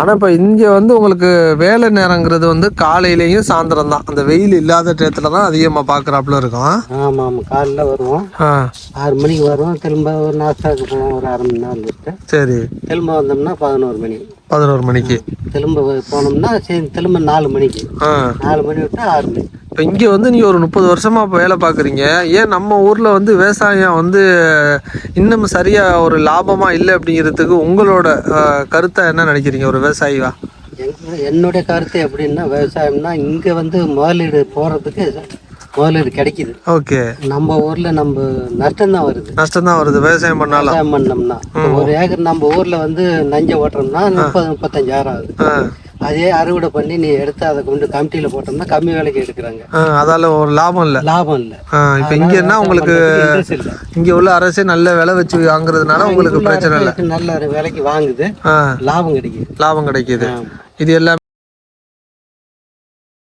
ஆனால் இப்போ இங்கே வந்து உங்களுக்கு வேலை நேரங்கிறது வந்து காலையிலையும் சாயந்தரம் தான். அந்த வெயில் இல்லாத டயத்துல தான் அதிகமாக பார்க்குறாப்புல இருக்கும். ஆமாம் ஆமாம் காலைல வருவோம். ஆறு மணிக்கு வருவோம். திரும்ப ஒரு நாஸ்டாக்கு போவோம் ஒரு அரை மணி நேரம் இருந்துட்டு சரி. திரும்ப வந்தோம்னா பதினோரு மணி. பதினோரு மணிக்கு. திரும்ப போனோம்னா சரி திரும்ப நாலு மணிக்கு. நாலு மணி விட்டு ஆறு மணி. இப்போ இங்கே வந்து நீங்கள் ஒரு முப்பது வருஷமாக இப்போ வேலை பார்க்குறீங்க ஏன் நம்ம ஊரில் வந்து விவசாயம் வந்து இன்னும் சரியாக ஒரு லாபமாக இல்லை அப்படிங்கிறதுக்கு உங்களோட கருத்தை என்ன நினைக்கிறீங்க ஒரு விவசாயிவா? என்னுடைய கருத்து எப்படின்னா விவசாயம்னா இங்கே வந்து முதலீடு போகிறதுக்கு முதலீடு கிடைக்குது. ஓகே. நம்ம ஊரில் நம்ம நஷ்டம்தான் வருது. நஷ்டம் தான் வருது விவசாயம் பண்ணாலும். விவசாயம் பண்ணோம்னா. ஒரு ஏக்கர் நம்ம ஊரில் வந்து நஞ்சை ஓட்டுறோம்னா முப்பது முப்பத்தஞ்சாயிரம் ஆகுது. அதே அறுவடை பண்ணி நீ எடுத்து அதை கொண்டு கமிட்டியில் போட்டோம்னா கம்மி விலைக்கு எடுக்கிறாங்க. அதால ஒரு லாபம் இல்லை. லாபம் இல்லை. இப்போ இங்கன்னா உங்களுக்கு இங்கே உள்ள அரசே நல்ல விலை வச்சு வாங்குறதுனால உங்களுக்கு பிரச்சனை இல்லை. நல்ல விலைக்கு வாங்குது. லாபம் கிடைக்குது. லாபம் கிடைக்குது. இது எல்லாமே